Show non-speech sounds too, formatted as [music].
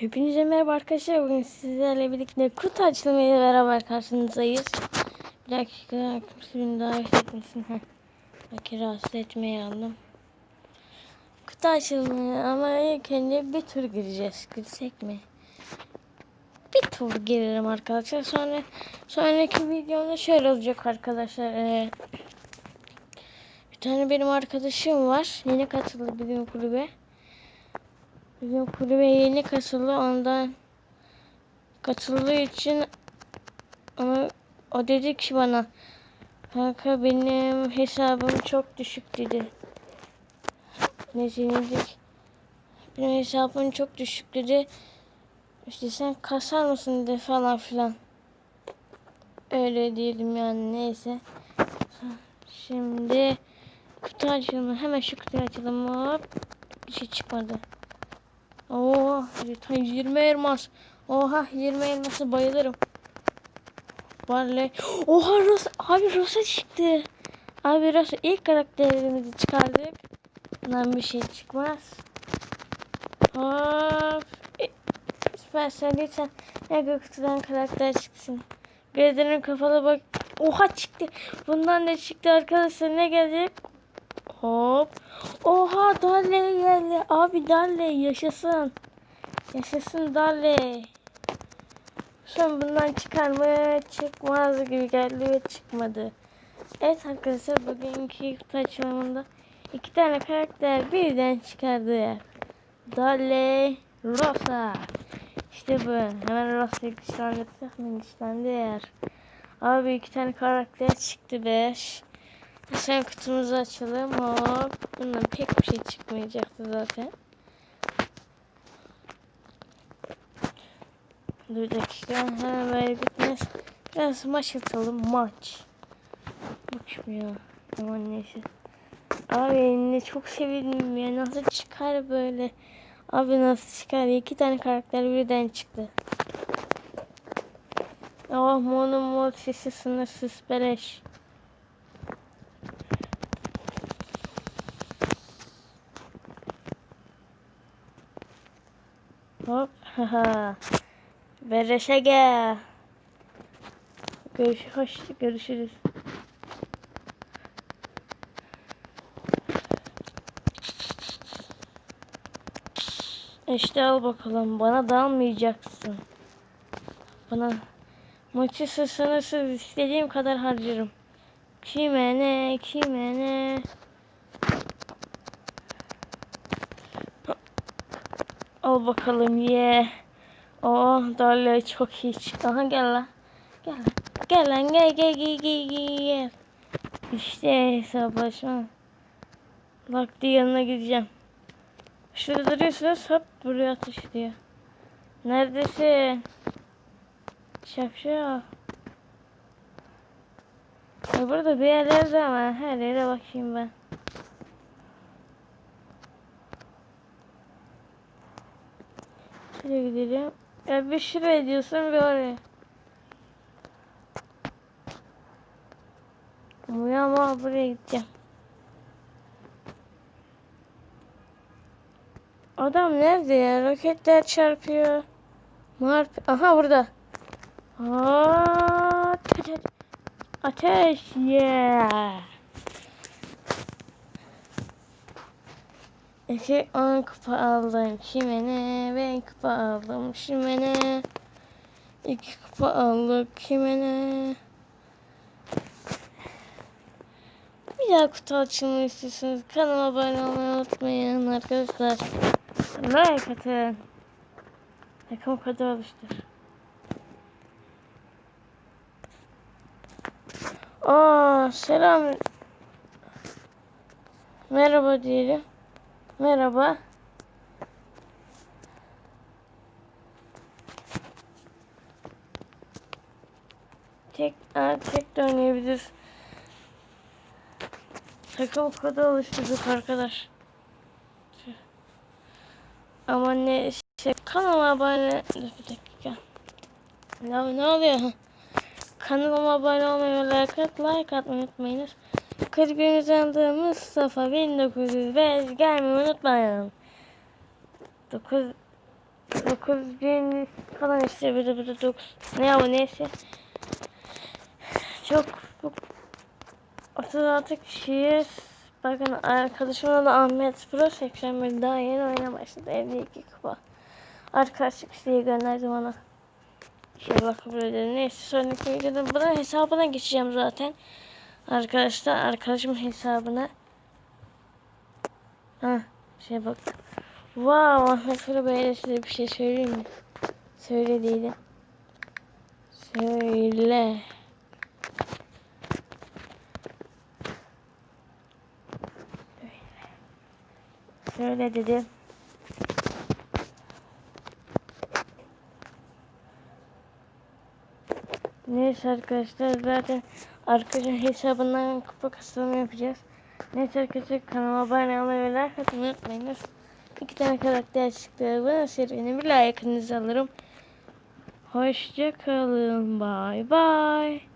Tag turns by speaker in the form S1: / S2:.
S1: Hepinize merhaba arkadaşlar. Bugün sizlerle birlikte kutu açılımıyla beraber karşınızdayız. Bir dakika. Kimsenin davet etmesin. Heh. Belki rahatsız etmeye aldım. Kutu açılımı ama ilk önce bir tur gireceğiz. Girsek mi? Bir tur girelim arkadaşlar. Sonra sonraki videomda şöyle olacak arkadaşlar. Ee, bir tane benim arkadaşım var. Yeni katıldı bizim kulübe. Bizim kulübe yeni katıldı ondan katıldığı için ama o dedi ki bana kanka benim hesabım çok düşük dedi. Ne dedik? Benim hesabım çok düşük dedi. İşte sen kasar mısın dedi falan filan. Öyle diyelim yani neyse. Şimdi kutu açılımı hemen şu kutuyu açalım hop. Bir şey çıkmadı. Tam 20 elmas. Oha 20 elması bayılırım. Barley. Oha Rosa. Abi Rosa çıktı. Abi Rosa ilk karakterimizi çıkardık. Bundan bir şey çıkmaz. Hop. E, Süpersen lütfen ne kutudan karakter çıksın. Gözlerin kapalı bak. Oha çıktı. Bundan ne çıktı arkadaşlar ne gelecek? Hop. Oha Darley geldi. Abi Darley yaşasın. Yaşasın Darley. Son bundan çıkar mı? Çıkmaz gibi geldi ve çıkmadı. Evet arkadaşlar bugünkü kutu açılımında iki tane karakter birden çıkardı. Darley, Rosa. İşte bu. Hemen Rosa'yı güçlendirdik? Güçlendi eğer. Abi iki tane karakter çıktı beş. Sen kutumuzu açalım. Hop. Bundan pek bir şey çıkmayacaktı zaten. Bir dakika. Hemen böyle bitmez. Biraz maç atalım. Maç. Ya. Aman neyse. Abi ne çok sevindim ya. Nasıl çıkar böyle. Abi nasıl çıkar? İki tane karakter birden çıktı. Oh mono mod sesi sınırsız beleş. Hop. [laughs] Haha. Beleşe gel. Görüş hoş görüşürüz. İşte al bakalım. Bana dalmayacaksın. Bana maçı sınırsız istediğim kadar harcarım. Kime ne, kime ne. Al bakalım ye. Oh Darla çok iyi çıktı. Aha gel lan. Gel lan. Gel lan gel gel gel gel gel. İşte hesaplaşma. Vakti yanına gideceğim. Şurada duruyorsunuz hop buraya ateş ediyor. Neredesin? Şapşal. Ya burada bir yerlerde ama her yere bakayım ben. Şuraya gidelim. Ya bir şuraya diyorsun bir oraya. Ama buraya gideceğim. Adam nerede ya? Roketler çarpıyor. Marp Aha burada. Aa, ateş. Ateş. Yeah. İki on kupa aldım. Kimene ben kupa aldım. Şimene iki kupa aldık. Kimene bir daha kutu açılmayı istiyorsanız kanalıma abone olmayı unutmayın arkadaşlar. Like atın. Takım kodu oluştur. Aa selam. Merhaba diyelim Merhaba. Tek, tek de oynayabiliriz. Takım kodu oluşturduk arkadaş. Ama ne şey kanalıma abone bir dakika. Ne, ne oluyor? Kanalıma abone olmayı ve like, like atmayı unutmayınız. Kulübümüzden adı Mustafa 1905 gelmeyi unutmayın. 9 9000 falan işte bir de 9 ne aboneyse çok çok 36 kişiyiz. Bakın arkadaşımla da Ahmet Pro 81 daha yeni oyuna başladı. 52 kupa. Arkadaşlık isteği gönderdim ona. Şey bakabilirim. Neyse sonraki videoda buna hesabına geçeceğim zaten. Arkadaşlar arkadaşımın hesabına. Ha şey bak. Wow Ahmet Bey'le size bir şey söyleyeyim mi? Söylediydim. Söyle. Söyle dedim. Neyse arkadaşlar zaten arkadaşın hesabından kupa kasılımı yapacağız. Neyse arkadaşlar kanalıma abone olmayı ve like atmayı unutmayınız. İki tane karakter çıktı. Bana serinin bir like'ınızı alırım. Hoşça kalın. Bye bye.